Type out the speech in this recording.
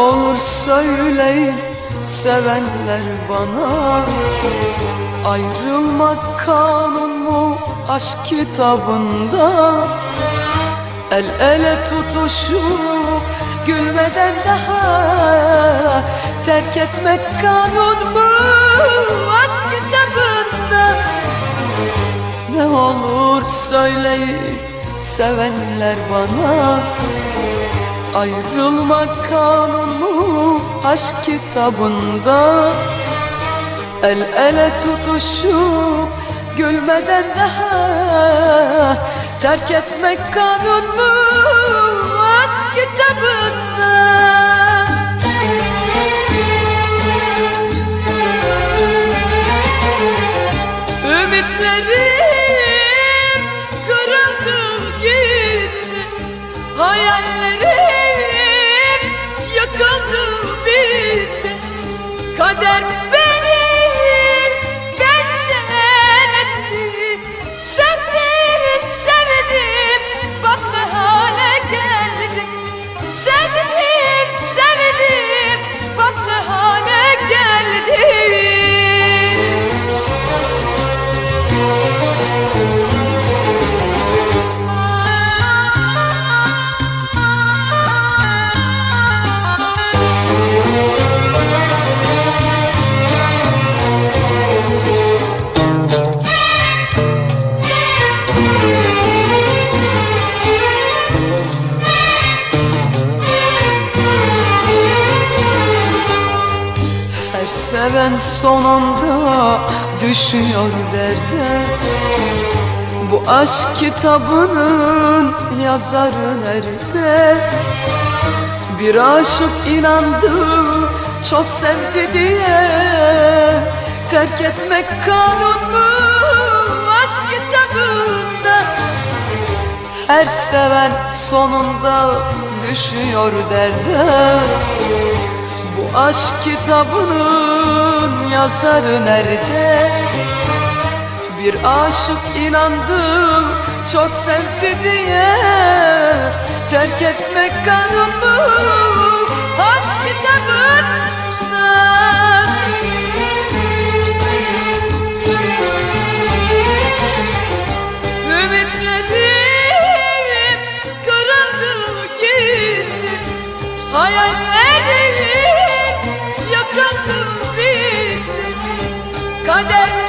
olur söyleyin sevenler bana. Ayrılmak kanun mu aşk kitabında? El ele tutuşup gülmeden daha Terk etmek kanun mu aşk kitabında? Ne olur söyleyin sevenler bana Ayrılmak kanun mu aşk kitabında. El ele tutuşup gülmeden daha Terk etmek kanun mu aşk kitabında. Ümitlerim seven sonunda düşüyor derde. Bu aşk kitabının yazarı nerede? Bir aşık inandı çok sevdi diye. Terk etmek kanun mu? Aşk kitabında. Her seven sonunda düşüyor derde bu aşk kitabının yazarı nerede? Bir aşık inandım çok sevdi diye Terk etmek kanunu aşk kitabında Ümitlerim kırıldı gitti Hayal Under